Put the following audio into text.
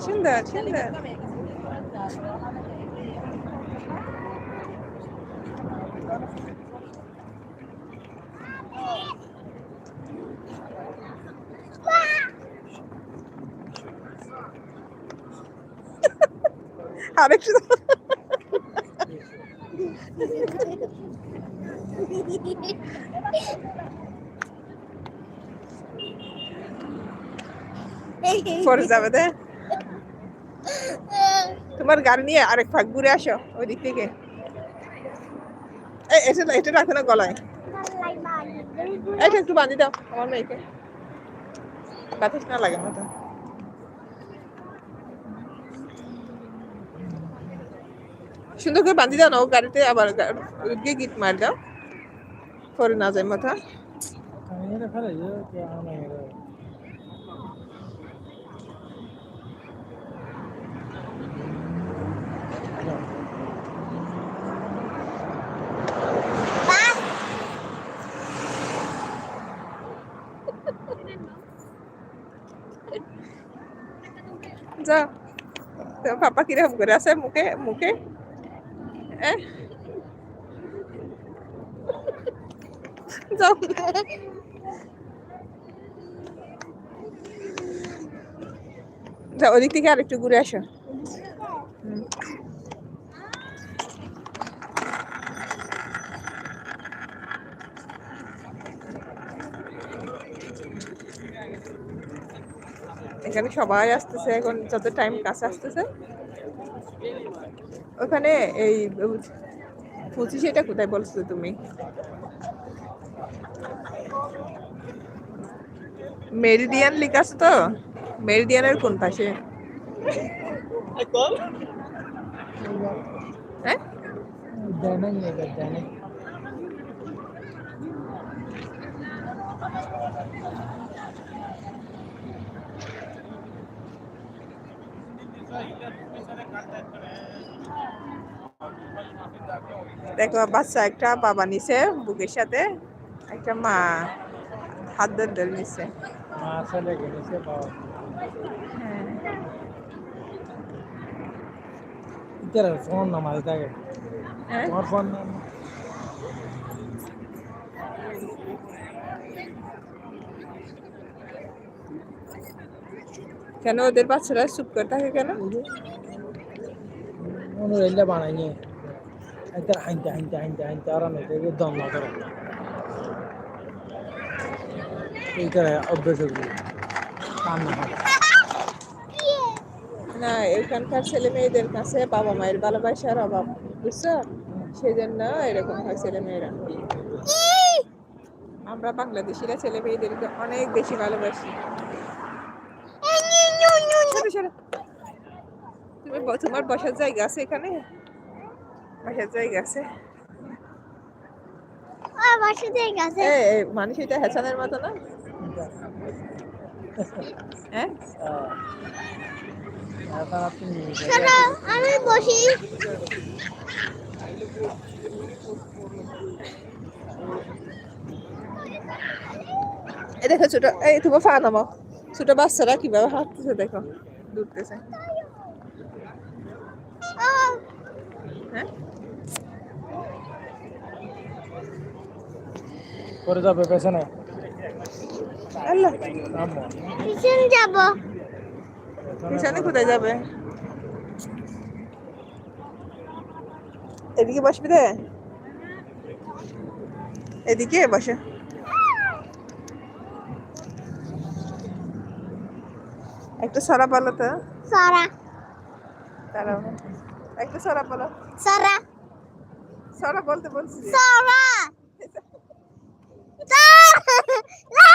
সুন্দর সুন্দর আরেক সুন্দর পরে যাবে দে। তোমার গাড়ি নিয়ে আরেক ফাঁক ঘুরে আসো ওই দিক থেকে এটা রাখো না গলায়। একটু বাঁধি দাও, আমার মেয়েকে। বাতাস না লাগে মতো। সুন্দর করে বাঁধি দাও না, ও গাড়িতে আবার গিয়ে গিট মার দাও। পরে না যায় মাথা. যা পাপা কীরকম করে আছে মুখে মুখে এ? যাও ওদিক থেকে আরেকটু ঘুরে আসো। এখানে সবাই আসতেছে, এখন যত টাইম কাছে আসতেছে। ওখানে এই, পঁচিশ এটা কোথায় বলছো তুমি? মেরিডিয়ান লিখা আছে তো? মেরিডিয়ানের কোন পাশে? হ্যাঁ. দেখো বাচ্চা একটা বাবা নিছে বুকের সাথে একটা মা। হাত ধরে ধরে. হ্যাঁ tage. হ্যাঁ Tomar phone na. কেন ওদের বাচ্চারা চুপ করে থাকে কেন Onu elle bana ni. Itera hanta hanta hanta hanta ara Itera অভ্যাস না এখানকার ছেলে মেয়েদের কাছে বাবা মায়ের ভালোবাসার অভাব বুঝছ? সেই জন্য এরকম হয় ছেলে মেয়েরা। আমরা বাংলাদেশিরা ছেলে মেয়েদেরকে অনেক বেশি ভালোবাসি। তুমি তোমার বসার জায়গা আছে এখানে? বসার জায়গা আছে? মানুষ এটা হেসানের মতো না? হ্যাঁ? আমি বসি। দেখো ছোট এই তোমার ফা নামাও। ছোট বাচ্চারা কীভাবে হাঁটতেছে দেখো দৌড়তেছে। করে যাবে পেছনে। আল্লাহ। যাব। পিছনে কোথায় যাবে? এদিকে বসবি রে। এদিকে বসে। একটা সরা বলো তো। সারা। দাঁড়াও একটা সরা বলো। সারা। সরা বলতে বলছি। সারা।